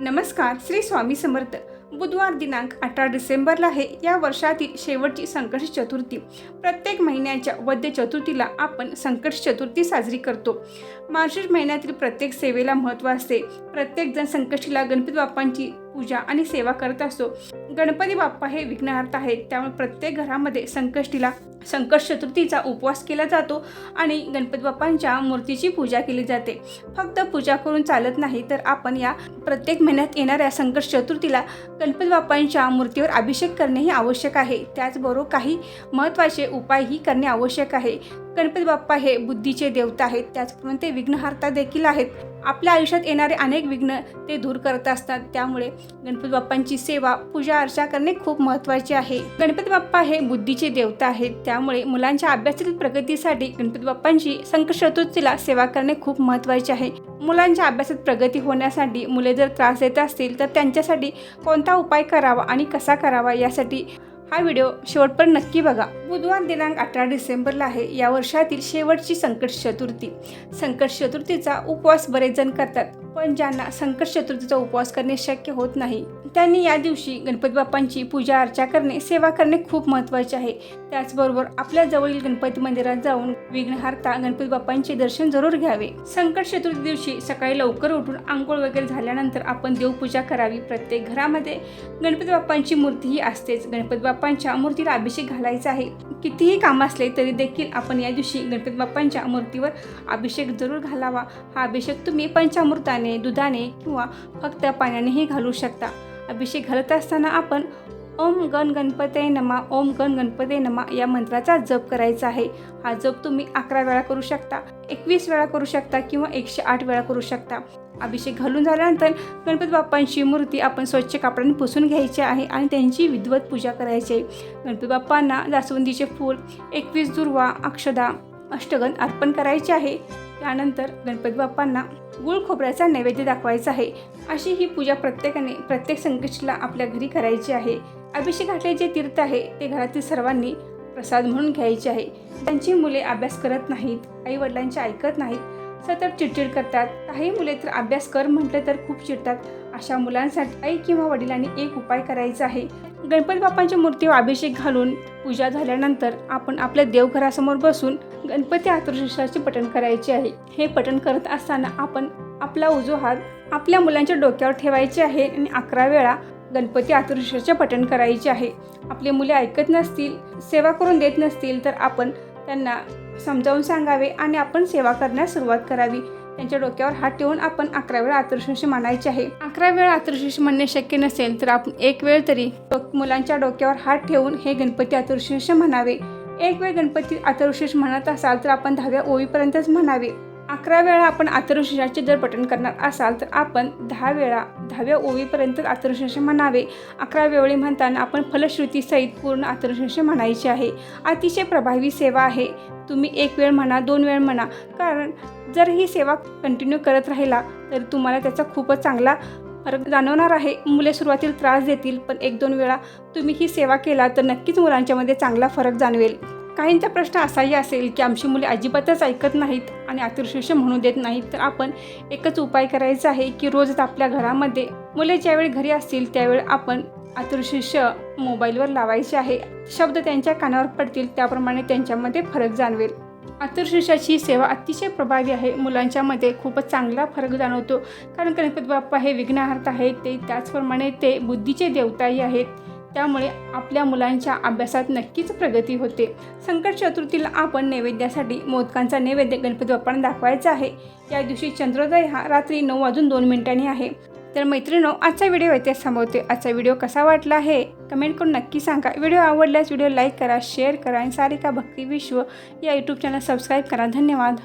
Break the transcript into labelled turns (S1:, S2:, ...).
S1: नमस्कार श्री स्वामी समर्थ. बुधवार दिनांक अठरा डिसेंबरला आहे. या वर्षातील शेवटची संकट चतुर्थी. प्रत्येक महिन्याच्या वद्य चतुर्थीला आपण संकट चतुर्थी साजरी करतो. मार्च महिन्यातील प्रत्येक सेवेला महत्त्व असते. प्रत्येकजण संकष्टीला गणपती बाप्पांची पूजा आणि सेवा करत असतो. गणपती बाप्पा हे विघ्नहर्ता आहेत. त्यामुळे प्रत्येक घरामध्ये संकष्टीला संकट चतुर्थीचा उपवास केला जातो आणि गणपती बाप्पांच्या मूर्तीची पूजा केली जाते. फक्त पूजा करून चालत नाही तर आपण या प्रत्येक महिन्यात येणाऱ्या संकट चतुर्थीला गणपती बाप्पांच्या मूर्तीवर अभिषेक करणेही आवश्यक आहे. त्याचबरोबर काही महत्त्वाचे उपायही करणे आवश्यक आहे. गणपती बाप्पा हे बुद्धीचे देवता आहेत. त्याचप्रमाणे ते विघ्नहर्ता देखील आहेत. आपल्या आयुष्यात येणारे अनेक विघ्न ते दूर करत असतात. त्यामुळे गणपती बाप्पांची सेवा पूजा अर्चा करणे खूप महत्त्वाचे आहे. गणपती बाप्पा हे बुद्धीचे देवता आहेत. त्यामुळे मुलांच्या अभ्यासातील प्रगतीसाठी गणपती बाप्पांची संकट चतुर्थीला सेवा करणे खूप महत्त्वाचे आहे. मुलांच्या अभ्यासात प्रगती होण्यासाठी मुले जर त्रास देत असतील तर त्यांच्यासाठी कोणता उपाय करावा आणि कसा करावा यासाठी हा व्हिडिओ शेवटपर्यंत नक्की बघा. बुधवार दिनांक अठरा डिसेंबरला आहे. या वर्षातील शेवटची संकट चतुर्थी. संकट चतुर्थीचा उपवास बरेच जण करतात. पण ज्यांना संकट चतुर्थीचा उपवास करणे शक्य होत नाही त्यांनी या दिवशी गणपती बाप्पांची पूजा अर्चा करणे सेवा करणे खूप महत्त्वाचे आहे. त्याचबरोबर आपल्या जवळील गणपती मंदिरात जाऊन विघ्नहार्ता गणपती बाप्पांचे दर्शन जरूर घ्यावे. संकट चतुर्थी दिवशी सकाळी लवकर उठून आंघोळ वगैरे झाल्यानंतर आपण देवपूजा करावी. प्रत्येक घरामध्ये गणपती बाप्पांची मूर्तीही असतेच. गणपती बाप्पांच्या मूर्तीला अभिषेक घालायचा आहे. कितीही काम असले तरी देखील आपण या दिवशी गणपती बाप्पांच्या मूर्तीवर अभिषेक जरूर घालावा. हा अभिषेक तुम्ही पंचामृताने दुधाने किंवा फक्त पाण्यानेही घालू शकता. अभिषेक घालत असताना आपण ओम गण गणपते नमा ओम गण गणपते नमा या मंत्राचा जप करायचा आहे. हा जप तुम्ही अकरा वेळा करू शकता एकवीस वेळा करू शकता किंवा एकशे आठ वेळा करू शकता. अभिषेक घालून झाल्यानंतर गणपती बाप्पांची मूर्ती आपण स्वच्छ कापडाने पुसून घ्यायची आहे आणि त्यांची विद्वत पूजा करायची आहे. गणपती बाप्पांना जास्वंदीचे फूल एकवीस दुर्वा अक्षदा अष्टगंध अर्पण करायचे आहे. त्यानंतर गणपती बाप्पांना गुळ खोबऱ्याचा नैवेद्य दाखवायचा आहे. अशी ही पूजा प्रत्येकाने प्रत्येक संकष्टीला आपल्या घरी करायची आहे. अभिषेकातले जे तीर्थ आहे ते घरातील सर्वांनी प्रसाद म्हणून घ्यायचे आहे. त्यांची मुले अभ्यास करत नाहीत आई वडिलांचे ऐकत नाहीत सतत चिडचिड करतात. काही मुले तर अभ्यास कर म्हटलं तर खूप चिडतात. अशा मुलांसाठी आई किंवा वडिलांनी एक उपाय करायचा आहे. गणपती बाप्पांच्या मूर्तीवर अभिषेक घालून पूजा झाल्यानंतर आपण आपल्या देवघरासमोर बसून गणपती आतुरशाचे पठण करायचे आहे. हे पठण करत असताना आपण आपला उजो हात आपल्या मुलांच्या डोक्यावर ठेवायचे आहे आणि अकरा वेळा गणपती आतुरशाचे पठण करायचे आहे. आपले मुले ऐकत नसतील सेवा करून देत नसतील तर आपण त्यांना समजावून सांगावे आणि आपण सेवा करण्यास सुरुवात करावी. त्यांच्या डोक्यावर हात ठेवून आपण अकरा वेळा आतुरशीष म्हणायचे आहे. अकरा वेळा आतुरशीष म्हणणे शक्य नसेल तर आपण एक वेळ तरी मुलांच्या डोक्यावर हात ठेवून हे गणपती आतुरशीष म्हणावे. एक वेळ गणपती आतुरशीष म्हणत असाल तर आपण दहाव्या ओळीपर्यंतच म्हणावे. अकरा वेळा आपण आतरुशेषाचे जर पठण करणार असाल तर आपण दहा वेळा दहाव्या ओळीपर्यंतच आतरुशेष म्हणावे. अकरा वेळी म्हणताना आपण फलश्रुतीसहित पूर्ण आतरुशेष म्हणायचे आहे. अतिशय प्रभावी सेवा आहे. तुम्ही एक वेळ म्हणा दोन वेळ म्हणा कारण जर ही सेवा कंटिन्यू करत राहिला तर तुम्हाला त्याचा खूपच चांगला फरक जाणवणार आहे. मुले सुरुवातीला त्रास देतील पण एक दोन वेळा तुम्ही ही सेवा केला तर नक्कीच मुलांच्यामध्ये चांगला फरक जाणवेल. काहींचा प्रश्न असाही असेल की आमची मुले अजिबातच ऐकत नाहीत आणि अतिशिष्य म्हणू देत नाहीत. तर आपण एकच उपाय करायचा आहे की रोज आपल्या घरामध्ये मुले ज्यावेळी घरी असतील त्यावेळी आपण अतिशिष्य मोबाईलवर लावायचे आहे. शब्द त्यांच्या कानावर पडतील त्याप्रमाणे त्यांच्यामध्ये फरक जाणवेल. आतुरशीर्षाची सेवा अतिशय प्रभावी आहे. मुलांच्यामध्ये खूपच चांगला फरक जाणवतो. कारण गणपती बाप्पा हे विघ्नहार्थ आहेत. ते त्याचप्रमाणे ते बुद्धीचे देवताही आहेत. त्यामुळे आपल्या मुलांच्या अभ्यासात नक्कीच प्रगती होते. संकट चतुर्थीला आपण नैवेद्यासाठी मोदकांचा नैवेद्य गणपती बाप्पांना दाखवायचा आहे. या दिवशी चंद्रोदय हा रात्री नऊ वाजून दोन मिनिटांनी आहे. तर मैत्रिणो आजचा व्हिडिओ येथे थांबवते. आजचा व्हिडिओ कसा वाटला आहे कमेंट करून नक्की सांगा. व्हिडिओ आवडल्यास व्हिडिओ लाईक करा शेअर करा आणि सारिका भक्ती विश्व या यूट्यूब चॅनल सबस्क्राईब करा. धन्यवाद.